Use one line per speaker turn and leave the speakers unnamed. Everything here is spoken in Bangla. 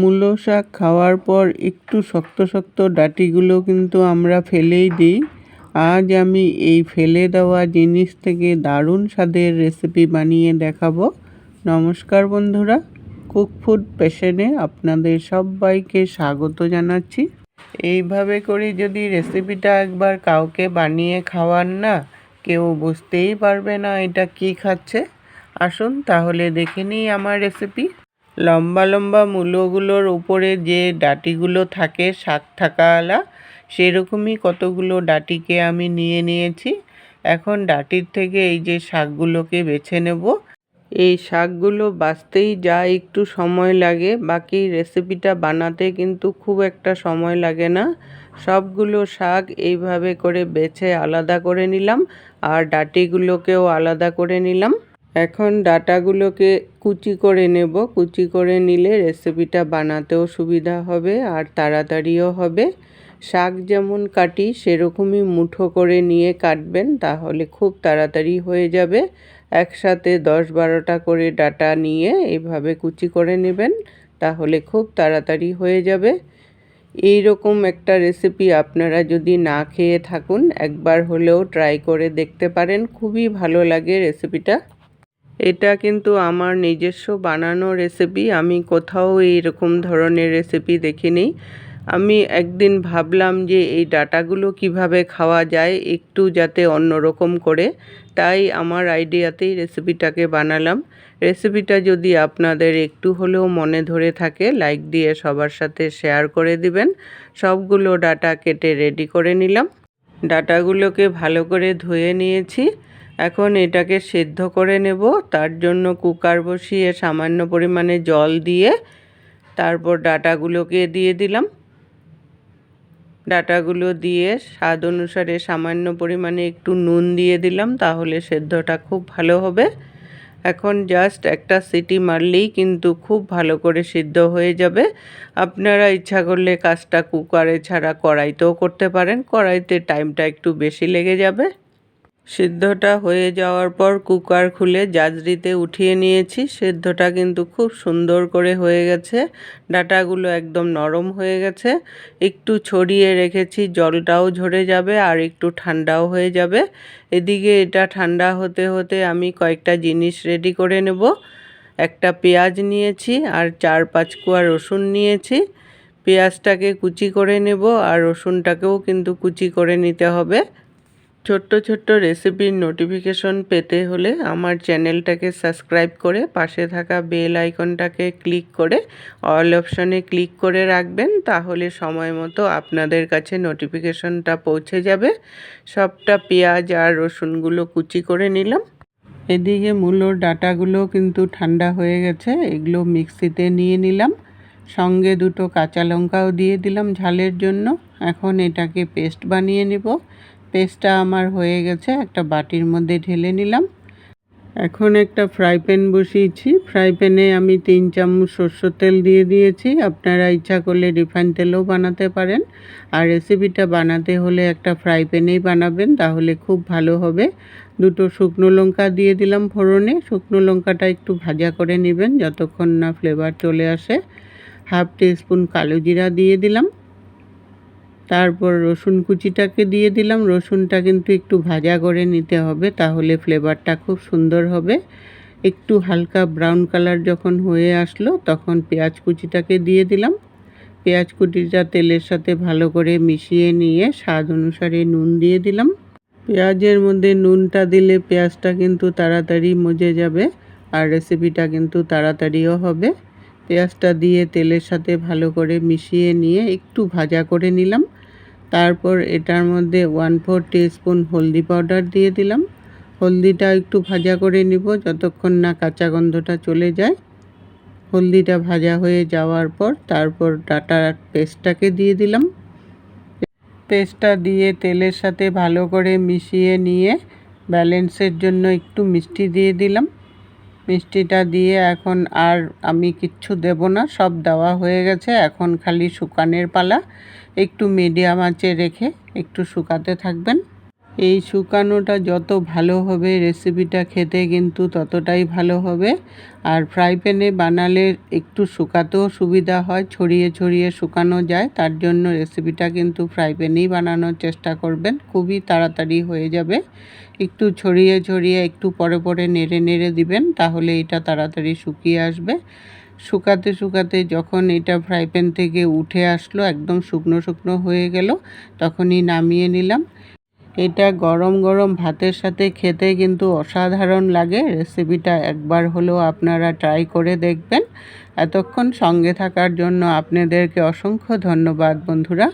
মূলো শাক খাওয়ার পর একটু শক্ত শক্ত ডাঁটিগুলো কিন্তু আমরা ফেলেই দিই। আজ আমি এই ফেলে দেওয়া জিনিস থেকে দারুণ স্বাদের রেসিপি বানিয়ে দেখাবো। নমস্কার বন্ধুরা, কুক ফুড পেশনে আপনাদের সবাইকে স্বাগত জানাচ্ছি। এইভাবে করে যদি রেসিপিটা একবার কাউকে বানিয়ে খাওয়ান না, কেউ বুঝতেই পারবে না এটা কি খাচ্ছে। আসুন তাহলে দেখে নিই আমার রেসিপি। লম্বা লম্বা মূলোগুলোর উপরে যে ডাটিগুলো থাকে, শাক থাকাওয়ালা সেরকমই কতগুলো ডাটিকে আমি নিয়ে নিয়েছি। এখন ডাটির থেকে এই যে শাকগুলোকে বেছে নেব। এই শাকগুলো বাছতেই যা একটু সময় লাগে, বাকি রেসিপিটা বানাতে কিন্তু খুব একটা সময় লাগে না। সবগুলো শাক এইভাবে করে বেছে আলাদা করে নিলাম, আর ডাটিগুলোকেও আলাদা করে নিলাম। এখন ডাটাগুলোকে কুচি করে নেব। কুচি করে নিলে রেসিপিটা বানাতেও সুবিধা হবে আর তাড়াতাড়িও হবে। শাক যেমন কাটি, সেরকমই মুঠো করে নিয়ে কাটবেন তাহলে খুব তাড়াতাড়ি হয়ে যাবে। একসাথে দশ বারোটা করে ডাটা নিয়ে এভাবে কুচি করে নেবেন তাহলে খুব তাড়াতাড়ি হয়ে যাবে। এই রকম একটা রেসিপি আপনারা যদি না খেয়ে থাকুন, একবার হলেও ট্রাই করে দেখতে পারেন। খুবই ভালো লাগে রেসিপিটা। এটা কিন্তু আমার নিজস্ব বানানো রেসিপি আমি কোথাও এইরকম ধরনের রেসিপি দেখিনি। আমি একদিন ভাবলাম যে এই ডাটাগুলো কীভাবে খাওয়া যায় একটু যাতে অন্যরকম করে। তাই আমার আইডিয়াতেই রেসিপিটাকে বানালাম। রেসিপিটা যদি আপনাদের একটু হলেও মনে ধরে থাকে লাইক দিয়ে সবার সাথে শেয়ার করে দিবেন। সবগুলো ডাটা কেটে রেডি করে নিলাম। ডাটাগুলোকে ভালো করে ধুয়ে নিয়েছি। এখন এটাকে সেদ্ধ করে নেব। তার জন্য কুকার বসিয়ে সামান্য পরিমাণে জল দিয়ে তারপর ডাটাগুলোকে দিয়ে দিলাম। ডাটাগুলো দিয়ে স্বাদ অনুসারে সামান্য পরিমাণে একটু নুন দিয়ে দিলাম, তাহলে সেদ্ধটা খুব ভালো হবে। এখন জাস্ট একটা সিটি মারলেই কিন্তু খুব ভালো করে সিদ্ধ হয়ে যাবে। আপনারা ইচ্ছা করলে কাজটা কুকারে ছাড়া কড়াইতেও করতে পারেন, কড়াইতে টাইমটা একটু বেশি লেগে যাবে। সিদ্ধটা হয়ে যাওয়ার পর কুকার খুলে জাজরিতে উঠিয়ে নিয়েছি। সিদ্ধটা কিন্তু খুব সুন্দর করে হয়ে গেছে। ডাটাগুলো একদম নরম হয়ে গেছে। একটু ছড়িয়ে রেখেছি, জলটাও ঝরে যাবে আর একটু ঠান্ডাও হয়ে যাবে। এদিকে এটা ঠান্ডা হতে হতে আমি কয়েকটা জিনিস রেডি করে নেব। একটা পেঁয়াজ নিয়েছি আর চার পাঁচ কুয়া রসুন নিয়েছি। পেঁয়াজটাকে কুচি করে নেব আর রসুনটাকেও কিন্তু কুচি করে নিতে হবে। ছোট্ট ছোট্ট রেসিপির নোটিফিকেশন পেতে হলে আমার চ্যানেলটাকে সাবস্ক্রাইব করে পাশে থাকা বেল আইকনটাকে ক্লিক করে অল অপশানে ক্লিক করে রাখবেন, তাহলে সময় মতো আপনাদের কাছে নোটিফিকেশনটা পৌঁছে যাবে। সবটা পেঁয়াজ আর রসুনগুলো কুচি করে নিলাম। এদিকে মূলোর ডাটাগুলো কিন্তু ঠান্ডা হয়ে গেছে, এগুলো মিক্সিতে নিয়ে নিলাম। সঙ্গে দুটো কাঁচা লঙ্কাও দিয়ে দিলাম ঝালের জন্য। এখন এটাকে পেস্ট বানিয়ে নিব। পেস্টটা আমার হয়ে গেছে, একটা বাটির মধ্যে ঢেলে নিলাম। এখন একটা ফ্রাই প্যান বসিয়েছি। ফ্রাই প্যানে আমি তিন চামচ সর্ষের তেল দিয়ে দিয়েছি। আপনারা ইচ্ছা করলে রিফাইন তেলও বানাতে পারেন। আর রেসিপিটা বানাতে হলে একটা ফ্রাই প্যানেই বানাবেন, তাহলে খুব ভালো হবে। দুটো শুকনো লঙ্কা দিয়ে দিলাম ফোড়নে। শুকনো লঙ্কাটা একটু ভাজা করে নেবেন, যতক্ষণ না ফ্লেভার চলে আসে। হাফ টিস্পুন কালো জিরা দিয়ে দিলাম। তারপর রসুন কুচিটাকে দিয়ে দিলাম। রসুনটা কিন্তু একটু ভাজা করে নিতে হবে, তাহলে ফ্লেভারটা খুব সুন্দর হবে। একটু হালকা ব্রাউন কালার যখন হয়ে আসলো, তখন পেঁয়াজ কুচিটাকে দিয়ে দিলাম। পেঁয়াজ কুচিটা তেলের সাথে ভালো করে মিশিয়ে নিয়ে স্বাদ অনুসারে নুন দিয়ে দিলাম। পেঁয়াজের মধ্যে নুনটা দিলে পেঁয়াজটা কিন্তু তাড়াতাড়ি মজে যাবে আর রেসিপিটা কিন্তু তাড়াতাড়িও হবে। পেঁয়াজটা দিয়ে তেলের সাথে ভালো করে মিশিয়ে নিয়ে একটু ভাজা করে নিলাম। তারপর এটার মধ্যে ওয়ান ফোর স্পুন হলদি পাউডার দিয়ে দিলাম। হলদিটা একটু ভাজা করে নিব যতক্ষণ না কাঁচা গন্ধটা চলে যায়। হলদিটা ভাজা হয়ে যাওয়ার পর তারপর ডাটার পেস্টটাকে দিয়ে দিলাম। পেস্টটা দিয়ে তেলের সাথে ভালো করে মিশিয়ে নিয়ে ব্যালেন্সের জন্য একটু মিষ্টি দিয়ে দিলাম। মিষ্টিটা দিয়ে এখন আর আমি কিচ্ছু দেব না, সব দেওয়া হয়ে গেছে। এখন খালি শুকানের পালা, একটু মিডিয়াম আঁচে রেখে একটু শুকাতে থাকবেন। এই শুকানোটা যত ভালো হবে রেসিপিটা খেতে কিন্তু ততটাই ভালো হবে। আর ফ্রাই প্যানে বানালে একটু শুকাতেও সুবিধা হয়, ছড়িয়ে ছড়িয়ে শুকানো যায়। তার জন্য রেসিপিটা কিন্তু ফ্রাই প্যানেই বানানোর চেষ্টা করবেন, খুবই তাড়াতাড়ি হয়ে যাবে। একটু ছড়িয়ে ছড়িয়ে একটু পরে পরে নেড়ে নেড়ে দিবেন, তাহলে এটা তাড়াতাড়ি শুকিয়ে আসবে। শুকাতে শুকাতে যখন এটা ফ্রাই প্যান থেকে উঠে আসলো, একদম শুকনো শুকনো হয়ে গেল, তখনই নামিয়ে নিলাম। এটা গরম গরম ভাতের সাথে খেতে কিন্তু অসাধারণ লাগে। রেসিপিটা একবার হলেও আপনারা ট্রাই করে দেখবেন। এতক্ষণ সঙ্গে থাকার জন্য আপনাদেরকে অসংখ্য ধন্যবাদ বন্ধুরা।